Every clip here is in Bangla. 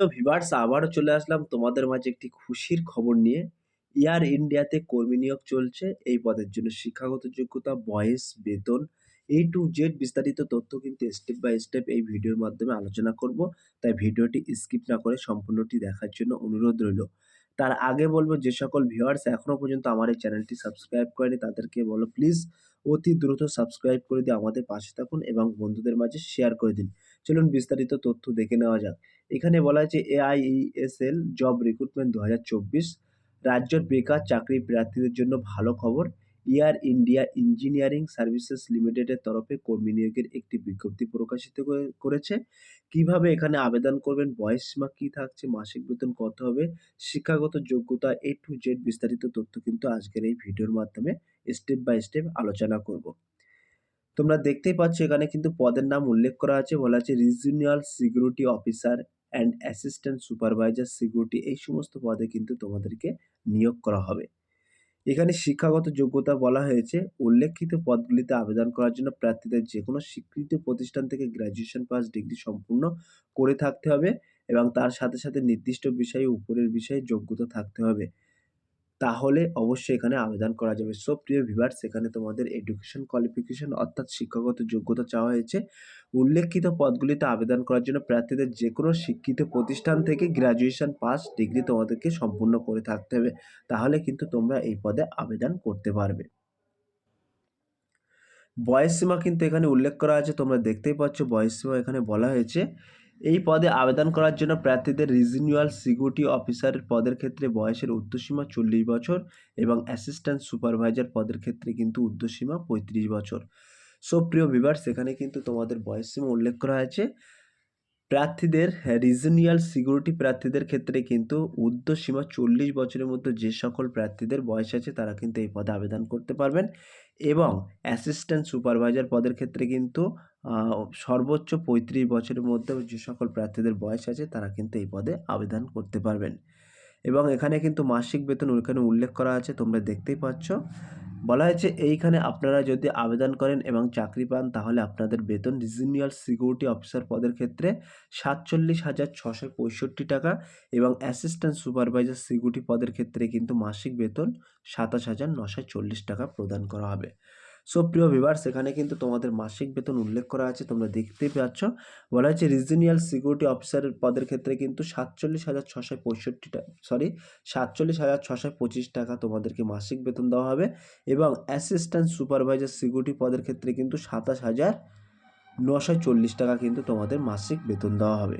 তো ভিভার্স আবারও চলে আসলাম তোমাদের মাঝে একটি খুশির খবর নিয়ে। এয়ার ইন্ডিয়াতে কর্মী নিয়োগ চলছে। এই পদের জন্য শিক্ষাগত যোগ্যতা, বয়স, বেতন এ টু জেড বিস্তারিত তথ্য কিন্তু স্টেপ বাই স্টেপ এই ভিডিওর মাধ্যমে আলোচনা করব। তাই ভিডিওটি স্কিপ না করে সম্পূর্ণটি দেখার জন্য অনুরোধ রইল। তার আগে বলব, যে সকল ভিউয়ার্স এখনও পর্যন্ত আমার এই চ্যানেলটি সাবস্ক্রাইব করেনি, তাদেরকে বলো প্লিজ অতি দ্রুত সাবস্ক্রাইব করে দিয়ে আমাদের পাশে থাকুন এবং বন্ধুদের মাঝে শেয়ার করে দিন। চলুন বিস্তারিত তথ্য দেখে নেওয়া যাক। এখানে বলা হয়েছে এআইইএসএল জব রিক্রুটমেন্ট দু রাজ্যের বেকার চাকরি প্রার্থীদের জন্য ভালো খবর। এয়ার ইন্ডিয়া ইঞ্জিনিয়ারিং সার্ভিসেস লিমিটেডের তরফে কর্মী নিয়োগের একটি বিজ্ঞপ্তি প্রকাশিত করেছে। কীভাবে এখানে আবেদন করবেন, বয়স সীমা কী থাকছে, মাসিক বেতন কত হবে, শিক্ষাগত যোগ্যতা এ টু জেড বিস্তারিত তথ্য কিন্তু আজকের এই ভিডিওর মাধ্যমে স্টেপ বাই স্টেপ আলোচনা করব। তোমরা দেখতেই পাচ্ছ এখানে কিন্তু পদের নাম উল্লেখ করা আছে, বলা আছে regional security officer and assistant supervisor security এই সমস্ত পদে কিন্তু তোমাদেরকে নিয়োগ করা হবে। এখানে শিক্ষাগত যোগ্যতা বলা হয়েছে। উল্লেখিত পদগুলিতে আবেদন করার জন্য প্রার্থীদের যে কোনো স্বীকৃত প্রতিষ্ঠান থেকে গ্র্যাজুয়েশন পাস ডিগ্রি সম্পূর্ণ করে থাকতে হবে এবং তার সাথে সাথে নির্দিষ্ট বিষয়ে উপরের বিষয়ে যোগ্যতা থাকতে হবে। তাহলে অবশ্যই এখানে আবেদন করা যাবে। সো, প্রিয় ভিভার্স এখানে তোমাদের এডুকেশন কোয়ালিফিকেশন অর্থাৎ শিক্ষাগত যোগ্যতা চাওয়া হয়েছে। উল্লেখিত পদগুলিতে আবেদন করার জন্য প্রার্থীদের যে কোনো শিক্ষিত প্রতিষ্ঠান থেকে গ্র্যাজুয়েশন পাস ডিগ্রি তোমাদেরকে সম্পূর্ণ করে থাকতে হবে। তাহলে কিন্তু তোমরা এই পদে আবেদন করতে পারবে। বয়স সীমা কিন্তু এখানে উল্লেখ করা আছে, তোমরা দেখতেই পাচ্ছ বয়স সীমা এখানে বলা হয়েছে। এই পদে আবেদন করার জন্য প্রার্থীদের রিজিনুয়াল সিকিউরিটি অফিসারের পদের ক্ষেত্রে বয়সের ঊর্ধ্বসীমা চল্লিশ বছর এবং অ্যাসিস্ট্যান্ট সুপারভাইজার পদের ক্ষেত্রে কিন্তু উর্ধ্বসীমা পঁয়ত্রিশ বছর। সো প্রিয় ভিভার্স এখানে কিন্তু তোমাদের বয়সসীমা উল্লেখ করা আছে প্রার্থীদের রিজনিয়াল সিকিউরিটি প্রার্থীদের ক্ষেত্রে কিন্তু ঊর্ধ্বসীমা চল্লিশ বছরের মধ্যে যে সকল প্রার্থীদের বয়স আছে, তারা কিন্তু এই পদে আবেদন করতে পারবেন। এবং অ্যাসিস্ট্যান্ট সুপারভাইজার পদের ক্ষেত্রে কিন্তু সর্বোচ্চ পঁয়ত্রিশ বছরের মধ্যে যে সকল প্রার্থীদের বয়স আছে, তারা কিন্তু এই পদে আবেদন করতে পারবেন। এবং এখানে কিন্তু মাসিক বেতন ওইখানে উল্লেখ করা আছে, তোমরা দেখতেই পাচ্ছ। বলা হয়েছে এইখানে আপনারা যদি আবেদন করেন এবং চাকরি পান, তাহলে আপনাদের বেতন রিজিনিয়াল সিকিউরিটি অফিসার পদের ক্ষেত্রে সাতচল্লিশ হাজার ছশো পঁয়ষট্টি টাকা এবং অ্যাসিস্ট্যান্ট সুপারভাইজার সিকিউরিটি পদের ক্ষেত্রে কিন্তু মাসিক বেতন সাতাশ হাজার নশো চল্লিশ টাকা প্রদান করা হবে। সো প্রিয় ভিভার্স এখানে কিন্তু তোমাদের মাসিক বেতন উল্লেখ করা আছে, তোমরা দেখতেই পাচ্ছ। বলা হচ্ছে রিজিনিয়াল সিকিউরিটি অফিসারের পদের ক্ষেত্রে কিন্তু সাতচল্লিশ হাজার ছশো পঁয়ষট্টি সরি সাতচল্লিশ হাজার ছশো পঁচিশ টাকা তোমাদেরকে মাসিক বেতন দেওয়া হবে এবং অ্যাসিস্ট্যান্ট সুপারভাইজার সিকিউরিটি পদের ক্ষেত্রে কিন্তু সাতাশ হাজার নশো চল্লিশ টাকা কিন্তু তোমাদের মাসিক বেতন দেওয়া হবে।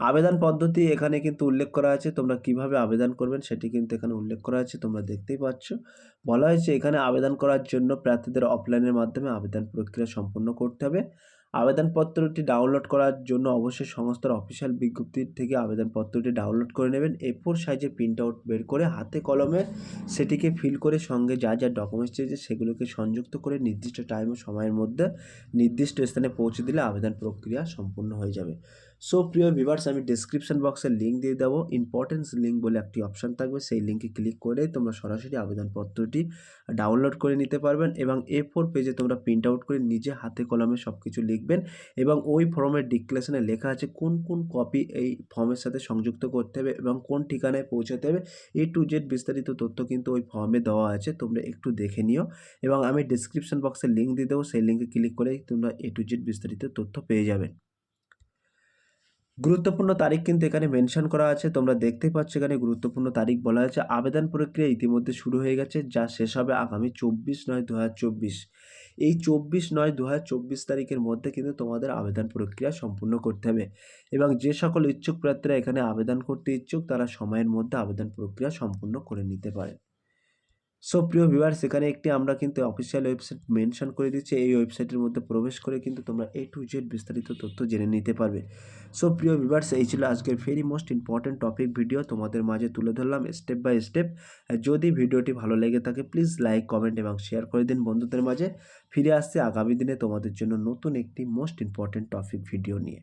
আবেদন পদ্ধতি এখানে কিন্তু উল্লেখ করা আছে। তোমরা কীভাবে আবেদন করবেন সেটি কিন্তু এখানে উল্লেখ করা আছে। তোমরা দেখতেই পাচ্ছ। বলা হয়েছে এখানে আবেদন করার জন্য প্রার্থীদের অফলাইনের মাধ্যমে আবেদন প্রক্রিয়া সম্পন্ন করতে হবে। আবেদনপত্রটি ডাউনলোড করার জন্য অবশ্যই সংস্থার অফিসিয়াল বিজ্ঞপ্তির থেকে আবেদনপত্রটি ডাউনলোড করে নেবেন। এ ফোর সাইজের প্রিন্ট আউট বের করে হাতে কলমে সেটিকে ফিল করে সঙ্গে যা যা ডকুমেন্টস চেয়েছে সেগুলোকে সংযুক্ত করে নির্দিষ্ট টাইম ও সময়ের মধ্যে নির্দিষ্ট স্থানে পৌঁছে দিলে আবেদন প্রক্রিয়া সম্পূর্ণ হয়ে যাবে। সো প্রিয় ভিভার্স আমি ডিসক্রিপশন বক্সে লিঙ্ক দিয়ে দেবো। ইম্পর্টেন্স লিঙ্ক বলে একটি অপশান থাকবে। সেই লিঙ্কে ক্লিক করে তোমরা সরাসরি আবেদনপত্রটি ডাউনলোড করে নিতে পারবেন এবং এ ফোর পেজে তোমরা প্রিন্ট আউট করে নিজে হাতে কলমে সব কিছু লিখবেন এবং ওই ফর্মের ডিক্লেশনে লেখা আছে কোন কোন কপি এই ফর্মের সাথে সংযুক্ত করতে হবে এবং কোন ঠিকানায় পৌঁছাতে হবে। এ টু জেড বিস্তারিত তথ্য কিন্তু ওই ফর্মে দেওয়া আছে। তোমরা একটু দেখে নিও এবং আমি ডিসক্রিপশন বক্সে লিঙ্ক দিয়ে দেবো। সেই লিঙ্কে ক্লিক করে তোমরা এ টু জেড বিস্তারিত তথ্য পেয়ে যাবেন। গুরুত্বপূর্ণ তারিখ কিন্তু এখানে মেনশন করা আছে। তোমরা দেখতেই পাচ্ছ এখানে গুরুত্বপূর্ণ তারিখ বলা আছে আবেদন প্রক্রিয়া ইতিমধ্যে শুরু হয়ে গেছে, যা শেষ হবে আগামী চব্বিশ নয় দু এই চব্বিশ নয় দু তারিখের মধ্যে কিন্তু তোমাদের আবেদন প্রক্রিয়া সম্পূর্ণ করতে হবে। এবং যে সকল ইচ্ছুক প্রার্থীরা এখানে আবেদন করতে ইচ্ছুক, তারা সময়ের মধ্যে আবেদন প্রক্রিয়া সম্পূর্ণ করে নিতে পারে। সো প্রিয় ভিউয়ার সেখানে একটি আমরা কিন্তু অফিসিয়াল ওয়েবসাইট মেনশন করে দিচ্ছি। এই ওয়েবসাইটের মধ্যে প্রবেশ করে কিন্তু তোমরা এ টু জেড বিস্তারিত তথ্য জেনে নিতে পারবে। সো প্রিয় ভিউয়ার্স এই ছিল আজকের very most important topic video তোমাদের মাঝে তুলে ধরলাম স্টেপ বাই স্টেপ যদি ভিডিওটি ভালো লেগে থাকে প্লিজ লাইক কমেন্ট এবং শেয়ার করে দিন বন্ধুদের মাঝে। ফিরে আসছে আগামী দিনে তোমাদের জন্য নতুন একটি মোস্ট ইম্পর্টেন্ট টপিক ভিডিও নিয়ে।